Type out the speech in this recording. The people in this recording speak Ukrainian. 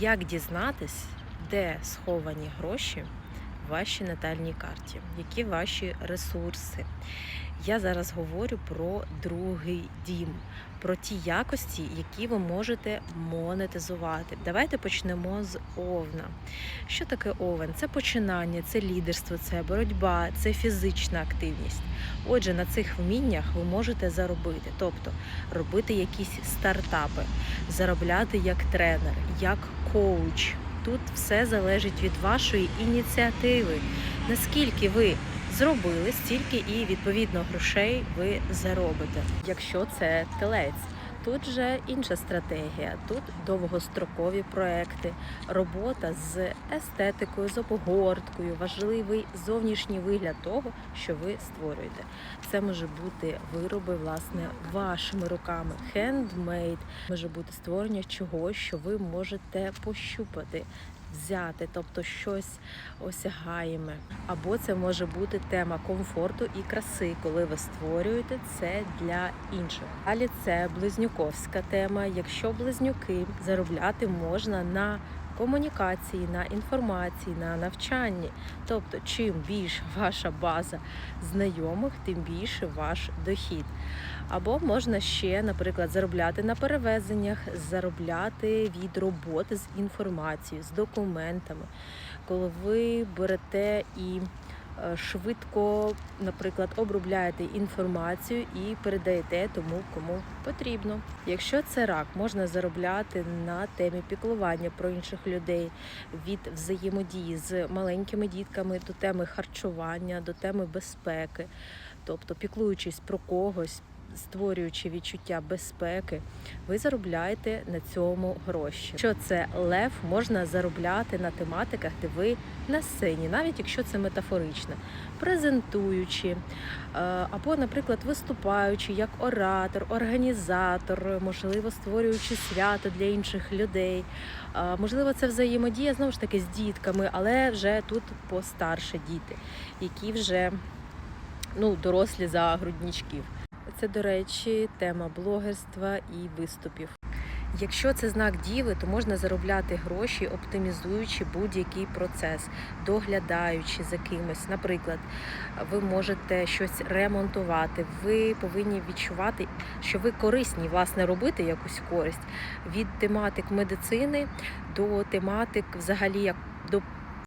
Як дізнатись, де сховані гроші в вашій натальній карті, які ваші ресурси? Я зараз говорю про другий дім, про ті якості, які ви можете монетизувати. Давайте почнемо з овна. Що таке овен? Це починання, це лідерство, це боротьба, це фізична активність. Отже, на цих вміннях ви можете заробити, тобто робити якісь стартапи, заробляти як тренер, як коуч. Тут все залежить від вашої ініціативи. Наскільки ви зробили, стільки і відповідно грошей ви заробите. Якщо це телець. Тут же інша стратегія. Тут довгострокові проекти, робота з естетикою, з обгорткою, важливий зовнішній вигляд того, що ви створюєте. Це може бути вироби власне вашими руками, хендмейд, може бути створення чогось, що ви можете пощупати. Взяти, тобто щось осягаєме. Або це може бути тема комфорту і краси, коли ви створюєте це для інших. Далі це близнюковська тема. Якщо близнюки заробляти можна на комунікації, на інформації, на навчанні. Тобто, чим більше ваша база знайомих, тим більше ваш дохід. Або можна ще, наприклад, заробляти на перевезеннях, заробляти від роботи з інформацією, з документами, коли ви берете і швидко, наприклад, обробляєте інформацію і передаєте тому, кому потрібно. Якщо це рак, можна заробляти на темі піклування про інших людей від взаємодії з маленькими дітками до теми харчування, до теми безпеки, тобто піклуючись про когось. Створюючи відчуття безпеки, ви заробляєте на цьому гроші. Що це лев, можна заробляти на тематиках, де ви на сцені, навіть якщо це метафорично, презентуючи, е, або, наприклад, виступаючи як оратор, організатор, можливо, створюючи свято для інших людей. Е, Можливо, це взаємодія знову ж таки з дітками, але вже тут постарше діти, які вже ну, дорослі за груднічків. Це, до речі, тема блогерства і виступів. Якщо це знак діви, то можна заробляти гроші, оптимізуючи будь-який процес, доглядаючи за кимось. Наприклад, ви можете щось ремонтувати, ви повинні відчувати, що ви корисні, власне, робити якусь користь від тематик медицини до тематик, взагалі, як до